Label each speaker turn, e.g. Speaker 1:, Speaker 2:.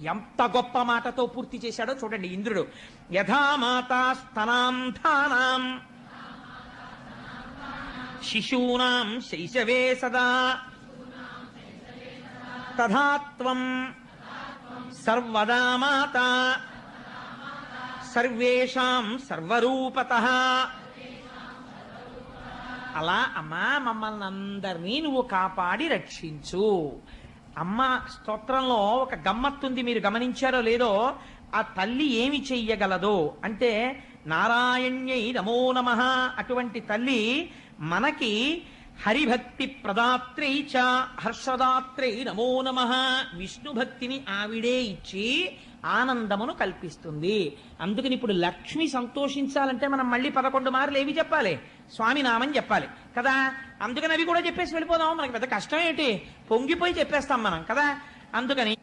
Speaker 1: ఎంత గొప్ప మాటతో పూర్తి చేశాడో చూడండి ఇంద్రుడు. యథామాత స్తనాంధానాం శిశూనాం శైశవే సదా. తథాత్వం సర్వదా మాత. సర్వేషాం సర్వరూపత. అలా అమ్మా మమ్మల్ని అందరినీ నువ్వు కాపాడి రక్షించు. అమ్మ స్తోత్రంలో ఒక గమ్మత్తుంది మీరు గమనించారో లేదో ఆ తల్లి ఏమి చెయ్యగలదో అంటే నారాయణ్యై నమో నమ అటువంటి తల్లి మనకి హరిభక్తి ప్రదాత్రై చ హర్షదాత్రై నమో నమ. విష్ణుభక్తిని ఆవిడే ఇచ్చి ఆనందమును కల్పిస్తుంది. అందుకని ఇప్పుడు లక్ష్మి సంతోషించాలంటే మనం మళ్ళీ పదకొండు మార్లు ఏవి చెప్పాలి? స్వామి నామని చెప్పాలి. కదా? అందుకని అవి కూడా చెప్పేసి వెళ్ళిపోదాం. మనకి పెద్ద కష్టం ఏంటి? పొంగిపోయి చెప్పేస్తాం మనం. కదా? అందుకని